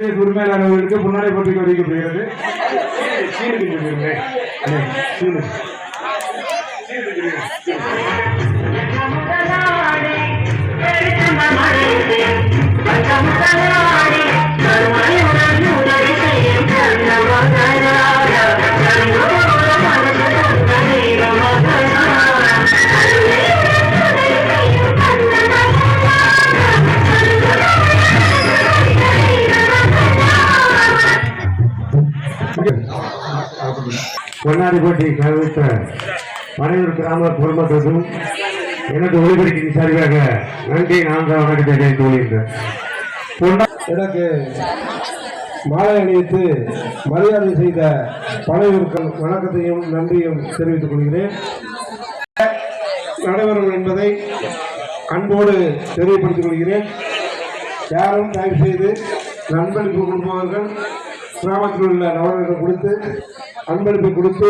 உரிமையாளர்களுக்கு முன்னாடி போட்டிக்கு அறிவிக்கப்படுகிறது சீனுக்கு சொல்லிருங்க. அண்ணே, பொன்னாடி போட்டி கலவித்த மறையூர் கிராம பொதுமக்களுக்கும் எனது ஒளிபரப்பின் சார்பாக நன்றி நான்காம் வணக்கத்தை தெரிவித்துக் கொள்கின்றேன் எனக்கு மாலை அணிவித்து மரியாதை செய்த பழையூர்கள் வணக்கத்தையும் நன்றியும் தெரிவித்துக் கொள்கிறேன் நடைபெறும் என்பதை அன்போடு தெரியப்படுத்திக் கொள்கிறேன் யாரும் தயவு செய்து நண்பளிப்பு கொடுப்பவர்கள் கிராமத்தில் உள்ள நபர்களிடம் கொடுத்து அன்பளிப்பு கொடுத்து